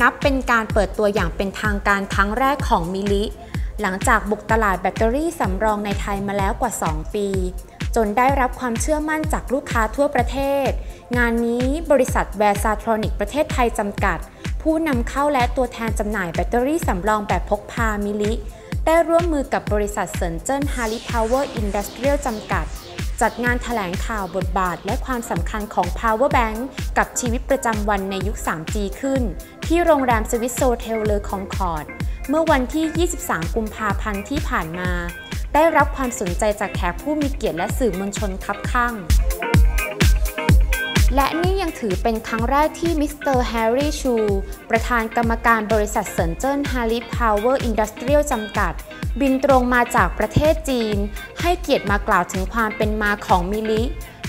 นับเป็นการเปิดตัวอย่างเป็นทางการครั้งแรกของมิลิ หลังจากบุกตลาดแบตเตอรี่สำรองในไทยมาแล้วกว่า 2 ปี จนได้รับความเชื่อมั่นจากลูกค้าทั่วประเทศ งานนี้บริษัทแวร์ซาทรอนิกประเทศไทยจำกัด ผู้นำเข้าและตัวแทนจำหน่ายแบตเตอรี่สำรองแบบพกพามิลิ ได้ร่วมมือกับบริษัทเซินเจิ้นฮาริพาวเวอร์อินดัสเทรียลจำกัด จัดงานถแถลงข่าวบทบาทและความสำคัญของ Power Bank กับชีวิตประจำวันในยุค 3G ขึ้น ที่โรงแรมสวิสโซเทลเลอคองคอร์ดเมื่อวันที่ 23 กุมภาพันธ์ที่ผ่านมา ได้รับความสนใจจากแขกผู้มีเกียรติและสื่อมวลชนคับข้าง และนี่ยังถือเป็นครั้งแรกที่มิสเตอร์แฮร์รี่ชู ประธานกรรมการบริษัทเซินเจิ้นฮาริพาวเวอร์อินดัสเทรียลจำกัด บินตรงมาจากประเทศจีน ให้เกียรติมากล่าวถึงความเป็นมาของมิลิ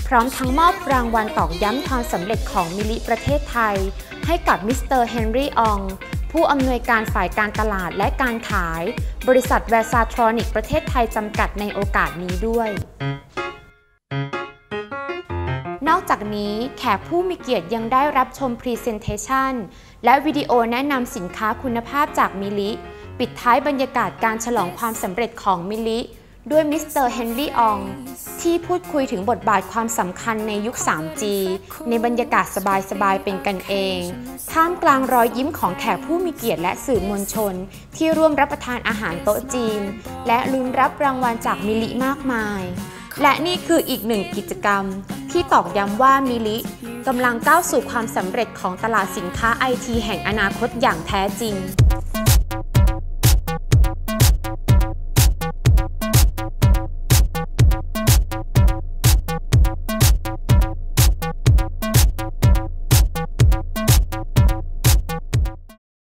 พร้อมทั้งมอบรางวัลตอกย้ำความสำเร็จของมิลิประเทศไทย ให้กับมิสเตอร์เฮนรี่อองผู้อำนวยการฝ่ายการตลาดและการขาย บริษัทแวร์ซาทรอนิกประเทศไทยจำกัดในโอกาสนี้ด้วย นอกจากนี้แขกผู้มีเกียรติยังได้รับชมพรีเซนเทชันและวิดีโอแนะนำสินค้าคุณภาพจากมิลิ ปิดท้ายบรรยากาศการฉลองความสำเร็จของมิลิ ด้วยมิสเตอร์เฮนรี่อองที่พูดคุยถึงบทบาทความสำคัญในยุค 3G ในบรรยากาศสบายๆเป็นกันเอง ท่ามกลางรอยยิ้มของแขกผู้มีเกียรติและสื่อมวลชน ที่ร่วมรับประทานอาหารโต๊ะจีน และลุ้นรับรางวัลจากมิลิมากมาย และนี่คืออีกหนึ่งกิจกรรม ที่ตอกย้ำว่ามิลิกำลังก้าวสู่ความสำเร็จของตลาดสินค้าไอทีแห่งอนาคตอย่างแท้จริง